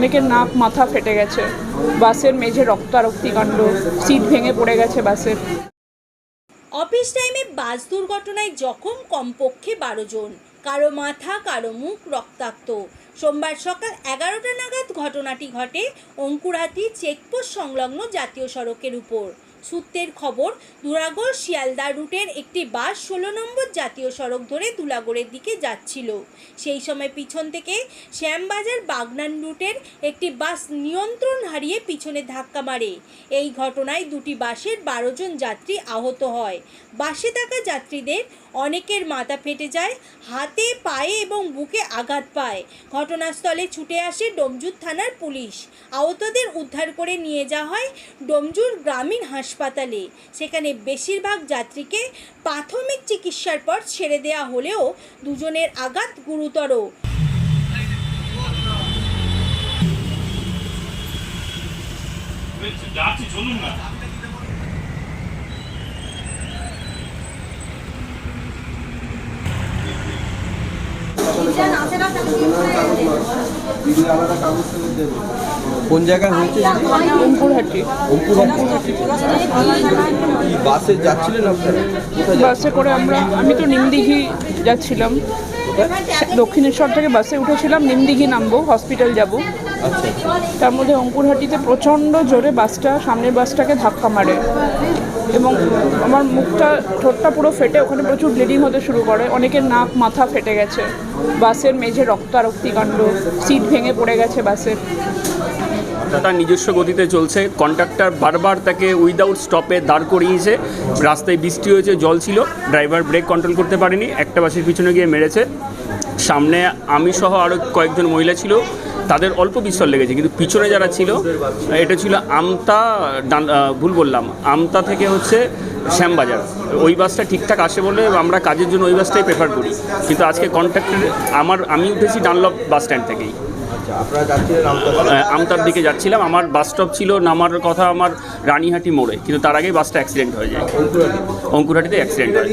অনেকের নাক, মাথা ফেটে গেছে। বাসের মেঝে রক্তারক্তিকাণ্ড সিট ভেঙে পড়ে গেছে বাসের। অফিস টাইমে বাস দুর্ঘটনায় জখম কমপক্ষে বারো জন। কারও মাথা, কারও মুখ রক্তাক্ত। সোমবার সকাল এগারোটা নাগাদ ঘটনাটি ঘটে অঙ্কুরাতি চেকপোস্ট সংলগ্ন জাতীয় সড়কের উপর। সূত্রের খবর, দুরাগড় শিয়ালদা রুটের একটি বাস ষোলো নম্বর জাতীয় সড়ক ধরে দুলাগড়ের দিকে যাচ্ছিল। সেই সময় পিছন থেকে শ্যামবাজার বাগনান রুটের একটি বাস নিয়ন্ত্রণ হারিয়ে পিছনে ধাক্কা মারে। এই ঘটনায় দুটি বাসের বারো জন যাত্রী আহত হয়। বাসে থাকা যাত্রীদের অনেকের মাথা ফেটে যায়, হাতে, পায়ে এবং বুকে আঘাত পায়। ঘটনাস্থলে ছুটে আসে ডোমজুর থানার পুলিশ। আহতদের উদ্ধার করে নিয়ে যাওয়া হয় ডোমজুর গ্রামীণ হাসপাতালে। সেখানে বেশিরভাগ যাত্রীকে প্রাথমিক চিকিৎসার পর ছেড়ে দেওয়া হলেও দুজনের আঘাত গুরুতর। যাচ্ছি, চলুন না। কোন জায়গায় হয়েছে? অঙ্কুরহাটি। অঙ্কুরহাটি। কি বাসে যাচ্ছিলেন আপনারা? বাসে করে আমরা আমি তো নিমদিঘি যাচ্ছিলাম। দক্ষিণেশ্বর থেকে বাসে উঠেছিলাম নিমদিঘি নামবো হসপিটাল যাব। তার মধ্যে অঙ্কুরহাটিতে প্রচণ্ড জোরে বাসটা, সামনের বাসটাকে ধাক্কা মারে। এবং আমার মুখটা, ঠোঁটটা পুরো ফেটে, ওখানে প্রচুর ব্লিডিং হতে শুরু করে। অনেকের নাক, মাথা ফেটে গেছে। বাসের মেঝে রক্তারক্তি কাণ্ড, সিট ভেঙে পড়ে গেছে বাসের। তার নিজস্ব গতিতে চলছে। কন্ট্রাক্টর বারবার তাকে উইদাউট স্টপে দাঁড় করিয়েছে। রাস্তায় বৃষ্টি হয়েছে, জল ছিল। ড্রাইভার ব্রেক কন্ট্রোল করতে পারেনি। একটা বাসের পিছনে গিয়ে মেরেছে। সামনে আমি সহ আরও কয়েকজন মহিলা ছিল। তাদের অল্প বিস্ফল লেগেছে, কিন্তু পিছনে যারা ছিল, এটা ছিল আমতা, ডান- ভুল বললাম, আমতা থেকে হচ্ছে শ্যামবাজার। ওই বাসটা ঠিকঠাক আসে বলে আমরা কাজের জন্য ওই বাসটাই প্রেফার করি। কিন্তু আজকে কন্ট্রাক্টর আমার, আমি উঠেছি ডানলপ বাস স্ট্যান্ড থেকেই। আচ্ছা আপনারা যাচ্ছিলেন আমতার দিকে? যাচ্ছিলাম। আমার বাস স্টপ ছিল নামার কথা আমার রানীহাটি মোড়ে কিন্তু তার আগেই বাসটা অ্যাক্সিডেন্ট হয়ে যায়। অঙ্কুরহাটি অঙ্কুরহাটিতে অ্যাক্সিডেন্ট হয়।